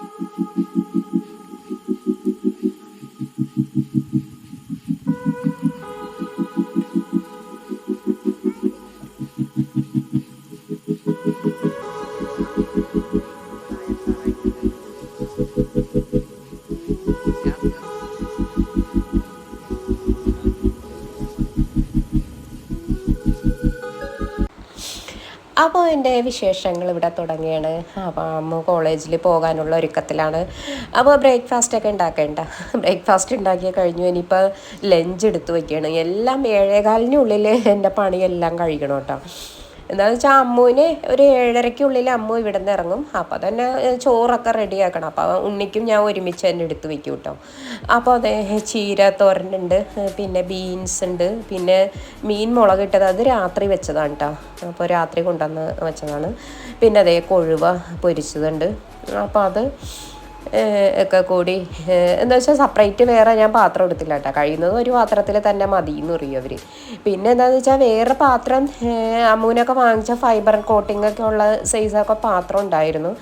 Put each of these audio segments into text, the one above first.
Thank you. അപ്പോൾ എന്റെ വിശേഷങ്ങൾ ഇവിടെ തുടങ്ങിയാണ്. അപ്പോൾ അമ്മ കോളേജിൽ പോകാനുള്ള ഒരുക്കത്തിലാണ്. അപ്പോൾ ബ്രേക്ക്ഫാസ്റ്റൊക്കെ ഉണ്ടാക്കേണ്ട. ബ്രേക്ക്ഫാസ്റ്റ് ഉണ്ടാക്കി കഴിഞ്ഞു. ഇനിയിപ്പോൾ ലഞ്ച് എടുത്ത് വയ്ക്കുകയാണ് എല്ലാം ഏഴേകാലിനുള്ളിൽ എന്റെ പണിയെല്ലാം കഴിക്കണം കേട്ടോ. എന്താണെന്ന് വെച്ചാൽ അമ്മുവിന് ഒരു ഏഴരയ്ക്കുള്ളിൽ അമ്മു ഇവിടെ നിന്ന് ഇറങ്ങും. അപ്പോൾ തന്നെ ചോറൊക്കെ റെഡിയാക്കണം അപ്പോൾ ഉണ്ണിക്കും ഞാൻ ഒരുമിച്ച് തന്നെ എടുത്ത് വെക്കും കേട്ടോ അപ്പോൾ അതെ ചീര തോരനുണ്ട് പിന്നെ ബീൻസ് ഉണ്ട് പിന്നെ മീൻ മുളകിട്ടത് അത് രാത്രി വെച്ചതാണ് കേട്ടോ അപ്പോൾ രാത്രി കൊണ്ടുവന്ന് വെച്ചതാണ്. പിന്നെ അതേ കൊഴുവ പൊരിച്ചതുണ്ട്. അപ്പോൾ അത് ഒക്കെ കൂടി. എന്താ വെച്ചാൽ സെപ്പറേറ്റ് വേറെ ഞാൻ പാത്രം എടുത്തില്ല കേട്ടോ കഴിയുന്നത് ഒരു പാത്രത്തിൽ തന്നെ മതി എന്ന് പറയും അവർ പിന്നെ എന്താണെന്ന് വെച്ചാൽ വേറെ പാത്രം അമ്മൂനൊക്കെ വാങ്ങിച്ച ഫൈബർ കോട്ടിംഗ് ഒക്കെ ഉള്ള സൈസൊക്കെ പാത്രം ഉണ്ടായിരുന്നു.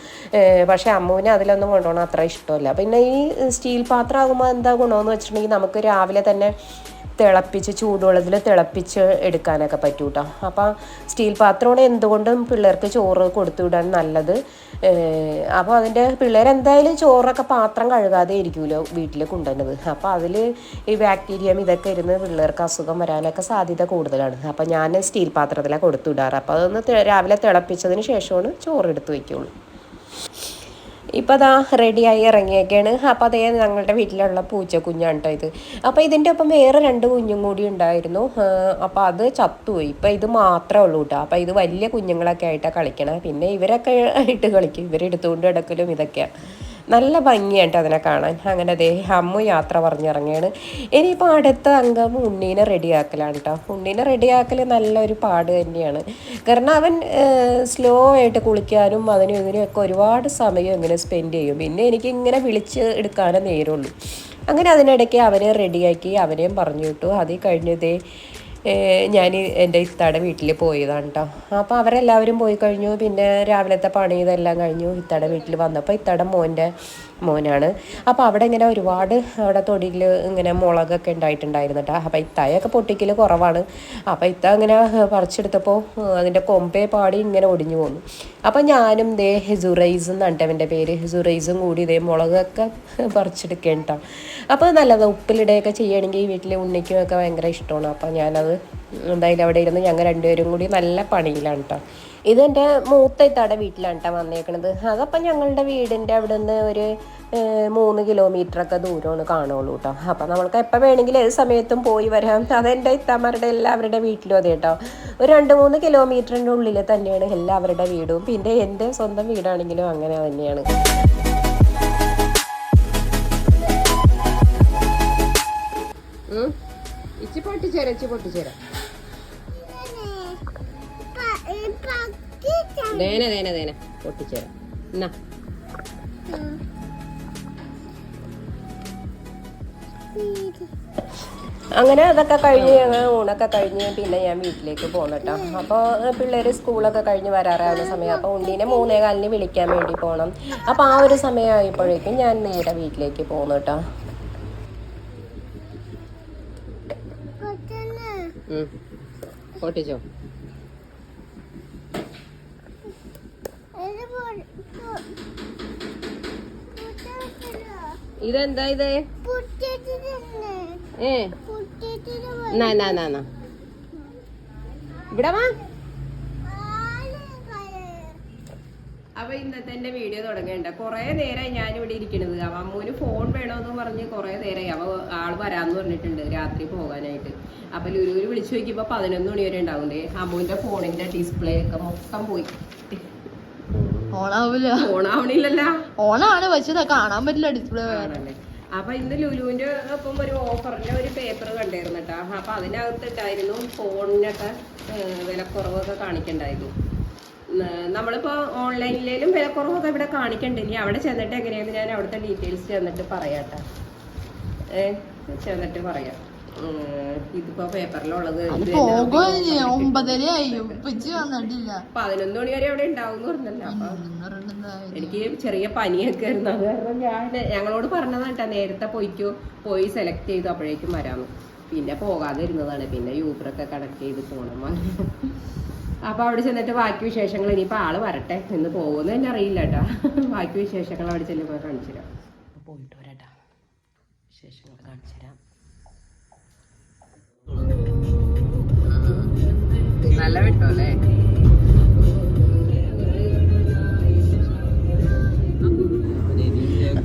പക്ഷേ അമ്മൂന് അതിലൊന്നും കൊണ്ടുപോകണം അത്ര ഇഷ്ടമല്ല. പിന്നെ ഈ സ്റ്റീൽ പാത്രം ആകുമ്പോൾ എന്താ ഗുണമെന്ന് വെച്ചിട്ടുണ്ടെങ്കിൽ നമുക്ക് രാവിലെ തന്നെ തിളപ്പിച്ച് ചൂടുവെള്ളത്തിൽ തിളപ്പിച്ച് എടുക്കാനൊക്കെ പറ്റൂ കേട്ടോ അപ്പം സ്റ്റീൽ പാത്രമാണ് എന്തുകൊണ്ടും പിള്ളേർക്ക് ചോറ് കൊടുത്തു വിടാൻ നല്ലത്. അപ്പോൾ അതിന്റെ പിള്ളേരെന്തായാലും ചോറൊക്കെ പാത്രം കഴുകാതെ ഇരിക്കുമല്ലോ വീട്ടിൽ കൊണ്ടുവന്നത് അപ്പോൾ അതിൽ ഈ ബാക്ടീരിയം ഇതൊക്കെ ഇരുന്ന് പിള്ളേർക്ക് അസുഖം വരാനൊക്കെ സാധ്യത കൂടുതലാണ്. അപ്പോൾ ഞാൻ സ്റ്റീൽ പാത്രത്തിലാണ് കൊടുത്തു വിടാറ്. അപ്പോൾ അതൊന്ന് രാവിലെ തിളപ്പിച്ചതിന് ശേഷമാണ് ചോറ് എടുത്ത് വയ്ക്കുള്ളൂ. ഇപ്പോൾ അതാ റെഡിയായി ഇറങ്ങിയൊക്കെയാണ് അപ്പോൾ അതേ ഞങ്ങളുടെ വീട്ടിലുള്ള പൂച്ച കുഞ്ഞാണ് കേട്ടോ ഇത്. അപ്പോൾ ഇതിന്റെ ഒപ്പം വേറെ രണ്ട് കുഞ്ഞും കൂടി ഉണ്ടായിരുന്നു. അപ്പോൾ അത് ചത്തുപോയി. ഇപ്പോൾ ഇത് മാത്രമേ ഉള്ളൂ കേട്ടോ അപ്പോൾ ഇത് വലിയ കുഞ്ഞുങ്ങളൊക്കെ ആയിട്ടാണ് കളിക്കണേ. പിന്നെ ഇവരൊക്കെ ആയിട്ട് കളിക്കും. ഇവരെടുത്തുകൊണ്ട് കിടക്കലും ഇതൊക്കെയാണ് നല്ല ഭംഗിയായിട്ട് അതിനെ കാണാൻ. അങ്ങനെ ദേ അമ്മു യാത്ര പറഞ്ഞിറങ്ങിയാണ് ഇനിയിപ്പോൾ അടുത്ത അംഗം ഉണ്ണീനെ റെഡിയാക്കലാണ് കേട്ടോ ഉണ്ണീനെ റെഡിയാക്കൽ നല്ലൊരു പാട് തന്നെയാണ്. കാരണം അവൻ സ്ലോ ആയിട്ട് കുളിക്കാനും അതിനും ഇതിനുമൊക്കെ ഒരുപാട് സമയം ഇങ്ങനെ സ്പെൻഡ് ചെയ്യും. പിന്നെ എനിക്ക് ഇങ്ങനെ വിളിച്ച് എടുക്കാനേ നേരമുള്ളൂ. അങ്ങനെ അതിനിടയ്ക്ക് അവനെ റെഡിയാക്കി അവനെയും പറഞ്ഞു വിട്ടു. അത് കഴിഞ്ഞതേ ഞാൻ എന്റെ ഇത്താടെ വീട്ടിൽ പോയതാണ് കേട്ടോ അപ്പോൾ അവരെല്ലാവരും പോയി കഴിഞ്ഞു. പിന്നെ രാവിലത്തെ പണി ഇതെല്ലാം കഴിഞ്ഞു. ഇത്താടെ വീട്ടിൽ വന്നപ്പോൾ ഇത്താടെ മോന്റെ മോനാണ്. അപ്പോൾ അവിടെ ഇങ്ങനെ ഒരുപാട് അവിടെ തൊടിയിൽ ഇങ്ങനെ മുളകൊക്കെ ഉണ്ടായിട്ടുണ്ടായിരുന്നു കേട്ടോ അപ്പോൾ ഇത്തായൊക്കെ പൊട്ടിക്കൽ കുറവാണ്. അപ്പോൾ ഇത്ത ഇങ്ങനെ പറിച്ചെടുത്തപ്പോൾ അതിന്റെ കൊമ്പേ പാടി ഇങ്ങനെ ഒടിഞ്ഞു പോന്നു. അപ്പോൾ ഞാനും ദേ ഹിസുറൈസ് എന്നാണ് അവന്റെ പേര്. ഹിസുറൈസും കൂടി ഇതേ മുളകൊക്കെ പറിച്ചെടുക്കേണ്ട അപ്പോൾ നല്ലത് ഉപ്പിലിടുകയൊക്കെ ചെയ്യുകയാണെങ്കിൽ വീട്ടിലെ ഉണ്ണിക്കും ഒക്കെ ഭയങ്കര ഇഷ്ടമാണ്. അപ്പോൾ ഞാനത് എന്തായാലും അവിടെ ഇരുന്ന് ഞങ്ങൾ രണ്ടുപേരും കൂടി നല്ല പണിയിലാണ് കേട്ടോ ഇതെന്റെ മൂത്ത ഇത്താടെ വീട്ടിലാണ് കേട്ടോ വന്നേക്കണത്. അതപ്പം ഞങ്ങളുടെ വീടിന്റെ അവിടെ നിന്ന് ഒരു മൂന്ന് കിലോമീറ്ററൊക്കെ ദൂരമാണ് കാണുള്ളൂ കേട്ടോ അപ്പം നമ്മൾക്ക് എപ്പോൾ വേണമെങ്കിലും ഏത് സമയത്തും പോയി വരാം. അതെന്റെ ഇത്താമാരുടെ എല്ലാവരുടെ വീട്ടിലും അതെ കേട്ടോ ഒരു രണ്ട് മൂന്ന് കിലോമീറ്ററിന്റെ ഉള്ളിൽ തന്നെയാണ് എല്ലാവരുടെ വീടും. പിന്നെ എന്റെ സ്വന്തം വീടാണെങ്കിലും അങ്ങനെ തന്നെയാണ്. ഇച്ചി പൊട്ടിച്ചേരാം ഇച്ചി പൊട്ടിച്ചേരാം. ദേന ദേന ദേന. പൊട്ടിച്ചേരാം. എന്നാ. അങ്ങനെ അതൊക്കെ കഴിഞ്ഞ് ഞങ്ങൾ ഊണൊക്കെ കഴിഞ്ഞ് പിന്നെ ഞാൻ വീട്ടിലേക്ക് പോകണട്ടോ അപ്പോൾ പിള്ളേർ സ്കൂളൊക്കെ കഴിഞ്ഞ് വരാറാവുന്ന സമയം. അപ്പോൾ ഉണ്ണീനെ മൂന്നേ കാലിന് വിളിക്കാൻ വേണ്ടി പോകണം അപ്പോൾ ആ ഒരു സമയമായപ്പോഴേക്കും ഞാൻ നേരെ വീട്ടിലേക്ക് പോകുന്നു കേട്ടോ. പൊട്ടിച്ചോ? ഇതെന്താ ഇത്? ഏ. ഇവിടെ വാ. അപ്പൊ ഇന്നത്തെ എന്റെ വീഡിയോ തുടങ്ങേണ്ട. കുറെ നേരമായി ഞാൻ ഇവിടെ ഇരിക്കണത്. അവ അമ്മൂന് ഫോൺ വേണമെന്ന് പറഞ്ഞ് കുറെ നേരമായി അവ ആൾ വരാന്ന് പറഞ്ഞിട്ടുണ്ട് രാത്രി പോകാനായിട്ട്. അപ്പൊ ലുലുവിൽ വിളിച്ചു നോക്കിയപ്പോ പതിനൊന്ന് മണി വരെ ഉണ്ടാവുന്നേ അമ്മൂന്റെ ഫോണിന്റെ ഡിസ്പ്ലേ ഒക്കെ മൊത്തം പോയി. ഓണാവൂല. ഓണാവണില്ലല്ല. ഓണാണ് പക്ഷെ കാണാൻ പറ്റില്ല ഡിസ്പ്ലേ. അപ്പൊ ഇന്ന് ലുലുവിന്റെ ഒപ്പം ഒരു ഓഫറിന്റെ ഒരു പേപ്പർ കണ്ടായിരുന്നു കേട്ടോ. അപ്പൊ അതിനകത്തുണ്ടായിരുന്നു ഫോണിനൊക്കെ വിലക്കുറവൊക്കെ കാണിക്കണ്ടായിരുന്നു. നമ്മളിപ്പോ ഓൺലൈനിലും വിലക്കുറവൊക്കെ ഇവിടെ കാണിക്കണ്ട്. ഇനി അവിടെ ചെന്നിട്ട് എങ്ങനെയാന്ന് ഞാൻ അവിടുത്തെ ഡീറ്റെയിൽസ് ചെന്നിട്ട് പറയാട്ടോ ഏ ചെന്നിട്ട് പറയാം. ഇതിപ്പോ പേപ്പറിലുള്ളത് പതിനൊന്ന് മണി വരെ അവിടെ ഉണ്ടാവും എന്ന് പറഞ്ഞല്ലോ എനിക്ക് ചെറിയ പനിയൊക്കെ ആയിരുന്നു. അത് കാരണം ഞാൻ ഞങ്ങളോട് പറഞ്ഞതാണ് കേട്ടോ നേരത്തെ പോയിക്കോ. പോയി സെലക്ട് ചെയ്തു അപ്പോഴേക്കും വരാമെന്ന് പിന്നെ പോകാതെ ഇരുന്നതാണ് പിന്നെ യൂബറൊക്കെ കണക്ട് ചെയ്ത് പോകണം അപ്പൊ അവിടെ ചെന്നിട്ട് ബാക്കി വിശേഷങ്ങൾ ഇനിയിപ്പോ ആൾ വരട്ടെ എന്ന് പോകുമെന്ന് തന്നെ അറിയില്ല കേട്ടാ. ബാക്കി വിശേഷങ്ങൾ അവിടെ ചെല്ലുമ്പോൾ കാണിച്ചു തരാം പോയിട്ട് വരാട്ടാ വിശേഷങ്ങൾ കാണിച്ചു തരാം നല്ല വിട്ടോ അല്ലേ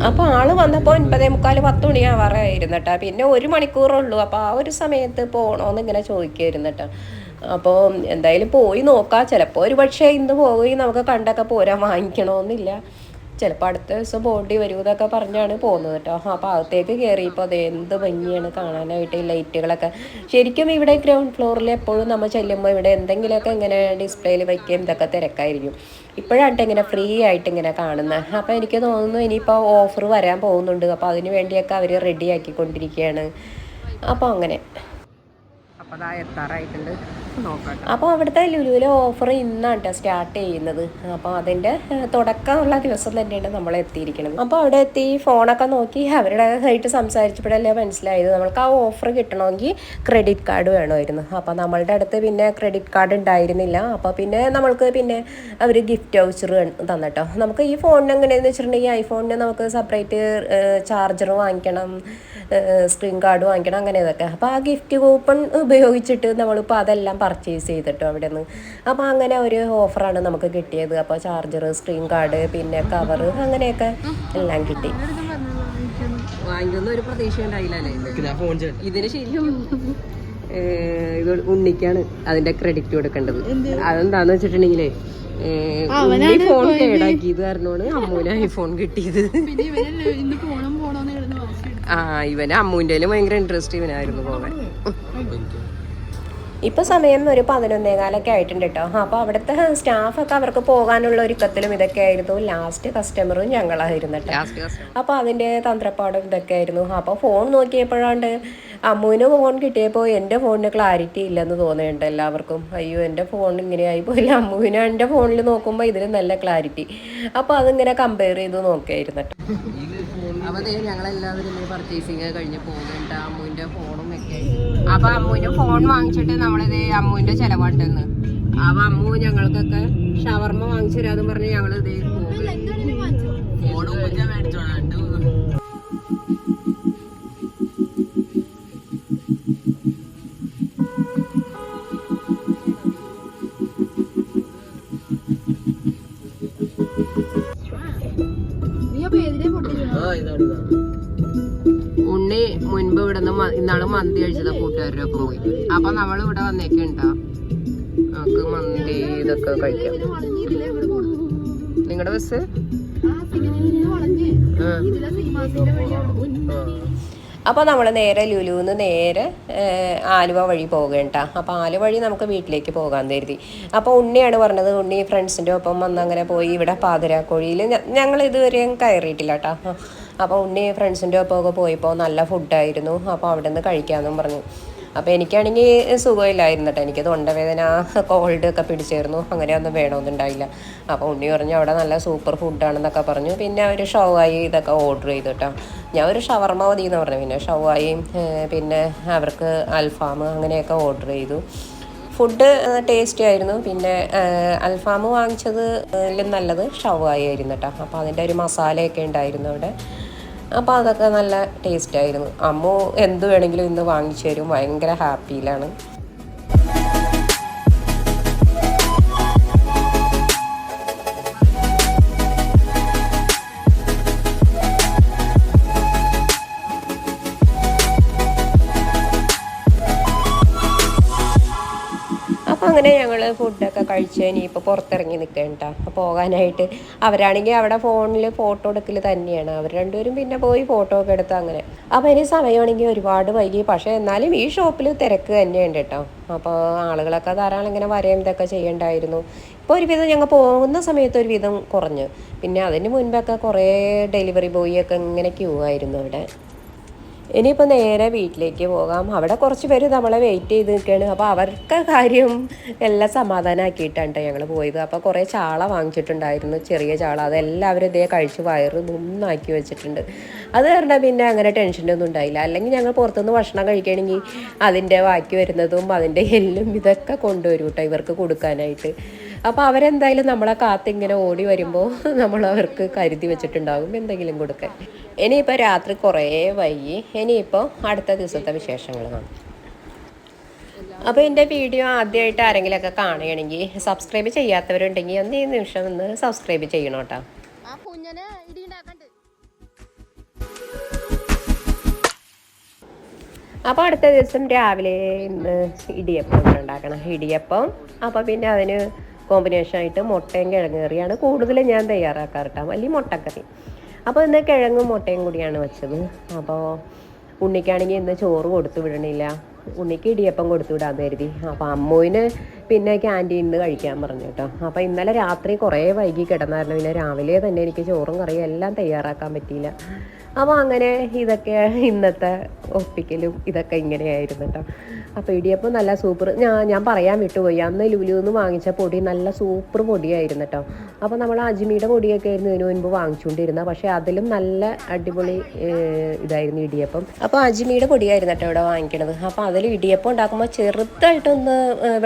അപ്പോൾ ആൾ വന്നപ്പോൾ ഒൻപതേ മുക്കാൽ പത്ത് മണിയാവാറായിരുന്നു കേട്ടോ പിന്നെ ഒരു മണിക്കൂറുള്ളൂ. അപ്പോൾ ആ ഒരു സമയത്ത് പോണോന്ന് ഇങ്ങനെ ചോദിക്കുമായിരുന്നു കേട്ടോ അപ്പോൾ എന്തായാലും പോയി നോക്കാം. ചിലപ്പോ ഒരു പക്ഷേ ഇന്ന് പോവുകയും നമുക്ക് കണ്ടൊക്കെ പോരാൻ വാങ്ങിക്കണമെന്നില്ല ചിലപ്പോൾ അടുത്ത ദിവസം പോകേണ്ടി വരും എന്നൊക്കെ പറഞ്ഞാണ് പോകുന്നത് കേട്ടോ. അപ്പോൾ അകത്തേക്ക് കയറിയപ്പോൾ അത് എന്ത് ഭംഗിയാണ് കാണാനായിട്ട് ഈ ലൈറ്റുകളൊക്കെ. ശരിക്കും ഇവിടെ ഗ്രൗണ്ട് ഫ്ലോറിൽ എപ്പോഴും നമ്മൾ ചെല്ലുമ്പോൾ ഇവിടെ എന്തെങ്കിലുമൊക്കെ ഇങ്ങനെ ഡിസ്പ്ലേയിൽ വയ്ക്കുകയും ഇതൊക്കെ തിരക്കായിരിക്കും. ഇപ്പോഴാണ് ഇങ്ങനെ ഫ്രീ ആയിട്ട് ഇങ്ങനെ കാണുന്നത് അപ്പോൾ എനിക്ക് തോന്നുന്നു ഇനിയിപ്പോൾ ഓഫർ വരാൻ പോകുന്നുണ്ട്. അപ്പോൾ അതിന് വേണ്ടിയൊക്കെ അവർ റെഡി ആക്കിക്കൊണ്ടിരിക്കുകയാണ്. അപ്പോൾ അങ്ങനെ. അപ്പോൾ അതാ എത്താറായിട്ടുണ്ട്. അപ്പോൾ അവിടുത്തെ ലുലുവിലെ ഓഫർ ഇന്നാണ് സ്റ്റാർട്ട് ചെയ്യുന്നത്. അപ്പോൾ അതിന്റെ തുടക്കമുള്ള ദിവസം തന്നെയാണ് നമ്മൾ എത്തിയിരിക്കുന്നത്. അപ്പോൾ അവിടെ എത്തി ഫോണൊക്കെ നോക്കി അവരുടെ ആയിട്ട് സംസാരിച്ചപ്പോഴല്ലേ മനസ്സിലായത്. നമ്മൾക്ക് ആ ഓഫർ കിട്ടണമെങ്കിൽ ക്രെഡിറ്റ് കാർഡ് വേണമായിരുന്നു. അപ്പോൾ നമ്മളുടെ അടുത്ത് പിന്നെ ക്രെഡിറ്റ് കാർഡ് ഉണ്ടായിരുന്നില്ല. അപ്പോൾ പിന്നെ നമ്മൾക്ക് പിന്നെ അവർ ഗിഫ്റ്റ് വൗച്ചർ തന്നിട്ടോ. നമുക്ക് ഈ ഫോണിന് എങ്ങനെയാണെന്ന് വെച്ചിട്ടുണ്ടെങ്കിൽ ഐഫോണിന് നമുക്ക് സെപ്പറേറ്റ് ചാർജർ വാങ്ങിക്കണം സ്ക്രീൻ കാർഡ് വാങ്ങിക്കണം അങ്ങനെ ഇതൊക്കെ. അപ്പോൾ ആ ഗിഫ്റ്റ് കൂപ്പൺ ഉപയോഗിച്ചിട്ട് നമ്മളിപ്പോൾ അതെല്ലാം പർച്ചേസ് ചെയ്തിട്ടോ അവിടെ നിന്ന് അപ്പോൾ അങ്ങനെ ഒരു ഓഫറാണ് നമുക്ക് കിട്ടിയത്. അപ്പോൾ ചാർജർ സ്ക്രീൻ കാർഡ് പിന്നെ കവർ അങ്ങനെയൊക്കെ എല്ലാം കിട്ടി. വാങ്ങിക്കുന്ന ഒരു പ്രതീക്ഷ ഇതിന് ശരിക്കും ഇത് ഉണ്ണിക്കാണ് അതിന്റെ ക്രെഡിറ്റ് കൊടുക്കേണ്ടത്. അതെന്താന്ന് വെച്ചിട്ടുണ്ടെങ്കിലേ ഉണ്ണി ഫോൺ കേടാക്കിയത് കാരണമാണ് അമ്മൂന് ഐഫോൺ കിട്ടിയത്. പിന്നെ ഇവനല്ലേ ഇന്ന് പോണം പോണോന്ന് കിടന്ന് വാശി ആ ഇവന് അമ്മൂന്റെ ഭയങ്കര ഇൻട്രസ്റ്റ് ഇവനായിരുന്നു പോകാൻ. ഇപ്പൊ സമയം ഒരു പതിനൊന്നേകാലൊക്കെ ആയിട്ടുണ്ട് കേട്ടോ അപ്പോൾ അവിടുത്തെ സ്റ്റാഫൊക്കെ അവർക്ക് പോകാനുള്ള ഒരുക്കത്തിലും ഇതൊക്കെ ആയിരുന്നു. ലാസ്റ്റ് കസ്റ്റമറും ഞങ്ങളായിരുന്നു കേട്ടോ അപ്പോൾ അതിന്റെ തന്ത്രപ്പാടും ഇതൊക്കെ ആയിരുന്നു. അപ്പോൾ ഫോൺ നോക്കിയപ്പോഴാണ്ട് അമ്മുവിന് ഫോൺ കിട്ടിയപ്പോൾ എന്റെ ഫോണിന് ക്ലാരിറ്റി ഇല്ലെന്ന് തോന്നുന്നുണ്ട് എല്ലാവർക്കും. അയ്യോ എന്റെ ഫോൺ ഇങ്ങനെ ആയിപ്പോയില്ല അമ്മുവിന് എന്റെ ഫോണിൽ നോക്കുമ്പോൾ ഇതിന് നല്ല ക്ലാരിറ്റി അപ്പോൾ അതിങ്ങനെ കമ്പയർ ചെയ്ത് നോക്കിയായിരുന്നു കേട്ടോ അപ്പോൾ ഞങ്ങളെല്ലാവരും പർച്ചേസിങ് കഴിഞ്ഞ് പോകുന്നുണ്ട് അമ്മുവിന്റെ ഫോണും ഒക്കെ. അപ്പൊ അമ്മുവിന്റെ ഫോൺ വാങ്ങിച്ചിട്ട് നമ്മളിത് അമ്മുവിന്റെ ചെലവാട്ടെന്ന്. അപ്പൊ അമ്മു ഞങ്ങൾക്കൊക്കെ ഷവർമ്മ വാങ്ങിച്ചു തരാന്ന് പറഞ്ഞ് ഞങ്ങളിത് പോകും ഫോൺ ഞാൻ ഇന്നാൾ മന്തി കഴിച്ചത് കൂട്ടുകാരുടെ ഒപ്പം പോയി. അപ്പൊ നമ്മൾ ഇവിടെ വന്നേക്കുണ്ടോ? നമുക്ക് മന്തി ഇതൊക്കെ കഴിക്കാം. നിങ്ങളുടെ ബസ്? ആ. അപ്പോൾ നമ്മൾ നേരെ ലുലുന്ന് നേരെ ആലുവ വഴി പോകേണ്ട അപ്പോൾ ആലുവ വഴി നമുക്ക് വീട്ടിലേക്ക് പോകാൻ കരുതി. അപ്പോൾ ഉണ്ണിയാണ് പറഞ്ഞത് ഉണ്ണി ഫ്രണ്ട്സിന്റെ ഒപ്പം വന്ന് അങ്ങനെ പോയി ഇവിടെ പാതിരാക്കോഴിയിൽ ഞങ്ങൾ ഇതുവരെയും കയറിയിട്ടില്ല കേട്ടോ അപ്പോൾ ഉണ്ണി ഫ്രണ്ട്സിന്റെ ഒപ്പമൊക്കെ പോയപ്പോൾ നല്ല ഫുഡായിരുന്നു. അപ്പോൾ അവിടെ നിന്ന് കഴിക്കാമെന്നും പറഞ്ഞു. അപ്പോൾ എനിക്കാണെങ്കിൽ സുഖമില്ലായിരുന്നു കേട്ടോ എനിക്ക് തൊണ്ടവേദന കോൾഡ് ഒക്കെ പിടിച്ചേർന്നു അങ്ങനെയൊന്നും വേണമെന്നുണ്ടായില്ല അപ്പോൾ ഉണ്ണി പറഞ്ഞു അവിടെ നല്ല സൂപ്പർ ഫുഡാണെന്നൊക്കെ പറഞ്ഞു. പിന്നെ അവർ ഷോ ആയി ഇതൊക്കെ ഓർഡർ ചെയ്തു കേട്ടോ ഞാൻ ഒരു ഷവർമ മതി എന്ന് പറഞ്ഞു പിന്നെ ഷവായും പിന്നെ അവർക്ക് അൽഫാം അങ്ങനെയൊക്കെ ഓർഡർ ചെയ്തു. ഫുഡ് ടേസ്റ്റി ആയിരുന്നു. പിന്നെ അൽഫാം വാങ്ങിച്ചത് നല്ലത് ഷവായി ആയിരുന്നു കേട്ടോ അപ്പോൾ അതിന്റെ ഒരു മസാലയൊക്കെ ഉണ്ടായിരുന്നു അവിടെ. അപ്പോൾ അതൊക്കെ നല്ല ടേസ്റ്റ് ആയിരുന്നു. അമ്മു എന്ത് വേണമെങ്കിലും ഇന്ന് വാങ്ങിച്ചു തരും. ഭയങ്കര ഹാപ്പിയിലാണ് അങ്ങനെ ഞങ്ങൾ ഫുഡൊക്കെ കഴിച്ച് ഇനിയിപ്പോൾ പുറത്തിറങ്ങി നിൽക്കണ്ട പോകാനായിട്ട്. അവരാണെങ്കിൽ അവിടെ ഫോണിൽ ഫോട്ടോ എടുക്കൽ തന്നെയാണ്. അവർ രണ്ടുപേരും പിന്നെ പോയി ഫോട്ടോ ഒക്കെ എടുത്ത് അങ്ങനെ. അപ്പോൾ ഇനി സമയമാണെങ്കിൽ ഒരുപാട് വൈകി. പക്ഷേ എന്നാലും ഈ ഷോപ്പിൽ തിരക്ക് തന്നെയുണ്ട് കേട്ടോ അപ്പോൾ ആളുകളൊക്കെ ധാരാളം ഇങ്ങനെ വരയും ഇതൊക്കെ ചെയ്യണ്ടായിരുന്നു. ഇപ്പോൾ ഒരുവിധം ഞങ്ങൾ പോകുന്ന സമയത്ത് ഒരുവിധം കുറഞ്ഞു. പിന്നെ അതിന് മുൻപൊക്കെ കുറേ ഡെലിവറി ബോയ് ഒക്കെ ഇങ്ങനെ ക്യൂ ആയിരുന്നു അവിടെ. ഇനിയിപ്പോൾ നേരെ വീട്ടിലേക്ക് പോകാം. അവിടെ കുറച്ച് പേര് നമ്മളെ വെയിറ്റ് ചെയ്ത് നിൽക്കുകയാണ്. അപ്പോൾ അവർക്ക് കാര്യം എല്ലാം സമാധാനമാക്കിയിട്ടാണ് ഞങ്ങൾ പോയത്. അപ്പോൾ കുറേ ചാള വാങ്ങിച്ചിട്ടുണ്ടായിരുന്നു. ചെറിയ ചാള. അതെല്ലാവരും ഇതേ കഴിച്ച് വയറ് നന്നാക്കി വെച്ചിട്ടുണ്ട്. അത് കാരണം പിന്നെ അങ്ങനെ ടെൻഷനൊന്നും ഉണ്ടായില്ല. അല്ലെങ്കിൽ ഞങ്ങൾ പുറത്തുനിന്ന് ഭക്ഷണം കഴിക്കുകയാണെങ്കിൽ അതിന്റെ ബാക്കി വരുന്നതും അതിന്റെ എല്ലും ഇതൊക്കെ കൊണ്ടുവരും കേട്ടോ ഇവർക്ക് കൊടുക്കാനായിട്ട്. അപ്പോൾ അവരെന്തായാലും നമ്മളെ കാത്തിങ്ങനെ ഓടി വരുമ്പോൾ നമ്മൾ അവർക്ക് കരുതി വെച്ചിട്ടുണ്ടാകും. എന്തെങ്കിലും കൊടുക്കാൻ. ഇനിയിപ്പോൾ രാത്രി കുറേ വൈകി ഇനിയിപ്പോൾ അടുത്ത ദിവസത്തെ വിശേഷങ്ങൾ കാണും. അപ്പോൾ എന്റെ വീഡിയോ ആദ്യമായിട്ട് ആരെങ്കിലുമൊക്കെ കാണുകയാണെങ്കിൽ സബ്സ്ക്രൈബ് ചെയ്യാത്തവരുണ്ടെങ്കിൽ ഒന്ന് ഈ നിമിഷം ഒന്ന് സബ്സ്ക്രൈബ് ചെയ്യണം കേട്ടോ. അപ്പോൾ അടുത്ത ദിവസം രാവിലെ ഇന്ന് ഇടിയപ്പം ഉണ്ടാക്കണം. ഇടിയപ്പം അപ്പോൾ പിന്നെ അതിന് കോമ്പിനേഷൻ ആയിട്ട് മുട്ടയും കിഴങ്ങ് കറിയാണ് കൂടുതലും ഞാൻ തയ്യാറാക്കാറ് കേട്ടോ. വലിയ മുട്ടക്കറി. അപ്പോൾ ഇന്ന് കിഴങ്ങും മുട്ടയും കൂടിയാണ് വെച്ചത്. അപ്പോൾ ഉണ്ണിക്കാണെങ്കിൽ ഇന്ന് ചോറ് കൊടുത്തു വിടണില്ല. ഉണ്ണിക്ക് ഇടിയപ്പം കൊടുത്തു വിടാൻ കരുതി. അപ്പോൾ അമ്മുവിന് പിന്നെ ക്യാന്റീനിൽ നിന്ന് കഴിക്കാൻ പറഞ്ഞു കേട്ടോ. അപ്പോൾ ഇന്നലെ രാത്രി കുറേ വൈകി കിടന്നായിരുന്നു പിന്നെ രാവിലെ തന്നെ എനിക്ക് ചോറും കറിയും എല്ലാം തയ്യാറാക്കാൻ പറ്റിയില്ല. അപ്പോൾ അങ്ങനെ ഇതൊക്കെ ഇന്നത്തെ ഒപ്പിക്കലും ഇതൊക്കെ ഇങ്ങനെയായിരുന്നു കേട്ടോ. അപ്പോൾ ഇടിയപ്പം നല്ല സൂപ്പർ ഞാൻ ഞാൻ പറയാൻ വിട്ടുപോയി. അന്ന് ലുലു നിന്ന് വാങ്ങിച്ച പൊടി നല്ല സൂപ്പർ പൊടിയായിരുന്നു കേട്ടോ. അപ്പോൾ നമ്മൾ അജ്മിയുടെ പൊടിയൊക്കെ ആയിരുന്നു ഇതിനു മുൻപ് വാങ്ങിച്ചുകൊണ്ടിരുന്നത്. പക്ഷേ അതിലും നല്ല അടിപൊളി ഇതായിരുന്നു ഇടിയപ്പം. അപ്പോൾ അജ്മിയുടെ പൊടിയായിരുന്നു കേട്ടോ ഇവിടെ വാങ്ങിക്കണത്. അപ്പോൾ അതിൽ ഇടിയപ്പം ഉണ്ടാക്കുമ്പോൾ ചെറുതായിട്ടൊന്ന്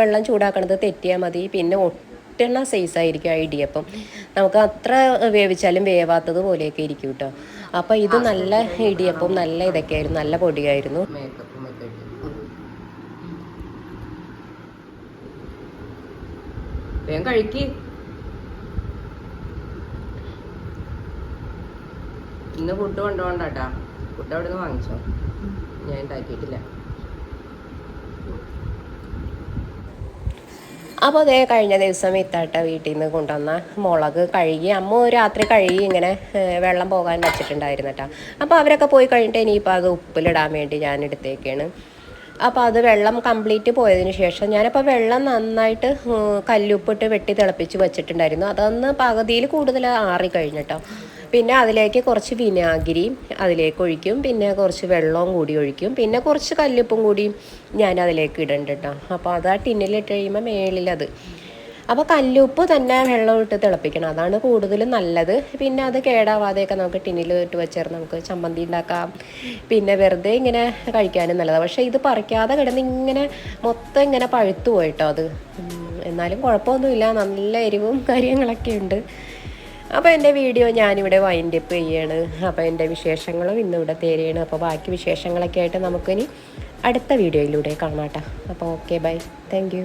വെള്ളം വെള്ളം ചൂടാക്കണത് തെറ്റിയാൽ മതി. പിന്നെ ഒട്ടെണ്ണ സൈസായിരിക്കും ആ ഇടിയപ്പം നമുക്ക് അത്ര വേവിച്ചാലും വേവാത്തത് പോലെയൊക്കെ ഇരിക്കും കേട്ടോ അപ്പോൾ ഇത് നല്ല ഇടിയപ്പം നല്ല ഇതൊക്കെ ആയിരുന്നു നല്ല പൊടിയായിരുന്നു. ഇന്ന് ഫുഡ് കൊണ്ടുപോകണ്ടാട്ടാ ഫുഡ് അവിടെ നിന്ന് വാങ്ങിച്ചോ? ഞാൻ ഉണ്ടാക്കിയിട്ടില്ല അപ്പോൾ അതേ കഴിഞ്ഞ ദിവസം ഇത്താട്ട വീട്ടിൽ നിന്ന് കൊണ്ടുവന്ന മുളക് കഴുകി അമ്മ രാത്രി കഴുകി ഇങ്ങനെ വെള്ളം പോകാൻ വെച്ചിട്ടുണ്ടായിരുന്നു കേട്ടോ അപ്പോൾ അവരൊക്കെ പോയി കഴിഞ്ഞിട്ട് ഇനിയിപ്പോൾ അത് ഉപ്പിലിടാൻ വേണ്ടി ഞാൻ എടുത്തേക്കാണ്. അപ്പോൾ അത് വെള്ളം കംപ്ലീറ്റ് പോയതിന് ശേഷം ഞാനപ്പോൾ വെള്ളം നന്നായിട്ട് കല്ലുപ്പിട്ട് വെട്ടി തിളപ്പിച്ച് വെച്ചിട്ടുണ്ടായിരുന്നു. അതൊന്ന് പകുതിയിൽ കൂടുതൽ ആറി കഴിഞ്ഞിട്ടോ. പിന്നെ അതിലേക്ക് കുറച്ച് വിനാഗിരിയും അതിലേക്ക് ഒഴിക്കും. പിന്നെ കുറച്ച് വെള്ളവും കൂടി ഒഴിക്കും. പിന്നെ കുറച്ച് കല്ലുപ്പും കൂടി ഞാൻ അതിലേക്ക് ഇടണ്ട കേട്ടോ അപ്പോൾ അത് ആ ടിന്നിലിട്ട് കഴിയുമ്പോൾ മേളിലത് അപ്പോൾ കല്ലുപ്പ് തന്നെ വെള്ളം ഇട്ട് തിളപ്പിക്കണം. അതാണ് കൂടുതലും നല്ലത്. പിന്നെ അത് കേടാവാതെയൊക്കെ നമുക്ക് ടിന്നിൽ ഇട്ട് വെച്ചേർ നമുക്ക് ചമ്മന്തി ഉണ്ടാക്കാം. പിന്നെ വെറുതെ ഇങ്ങനെ കഴിക്കാനും നല്ലതാണ് പക്ഷേ ഇത് പറിക്കാതെ കിടന്ന് ഇങ്ങനെ മൊത്തം ഇങ്ങനെ പഴുത്തു പോയിട്ടോ അത്. എന്നാലും കുഴപ്പമൊന്നുമില്ല. നല്ല എരിവും കാര്യങ്ങളൊക്കെ ഉണ്ട്. അപ്പോൾ എന്റെ വീഡിയോ ഞാനിവിടെ വൈൻഡ് അപ്പ് ചെയ്യാണ്. അപ്പോൾ എന്റെ വിശേഷങ്ങളും ഇന്നിവിടെ തേരെയാണ്. അപ്പോൾ ബാക്കി വിശേഷങ്ങളൊക്കെ ആയിട്ട് നമുക്കിനി അടുത്ത വീഡിയോയിലൂടെ കാണാം കേട്ടോ. അപ്പോൾ ഓക്കെ ബൈ താങ്ക്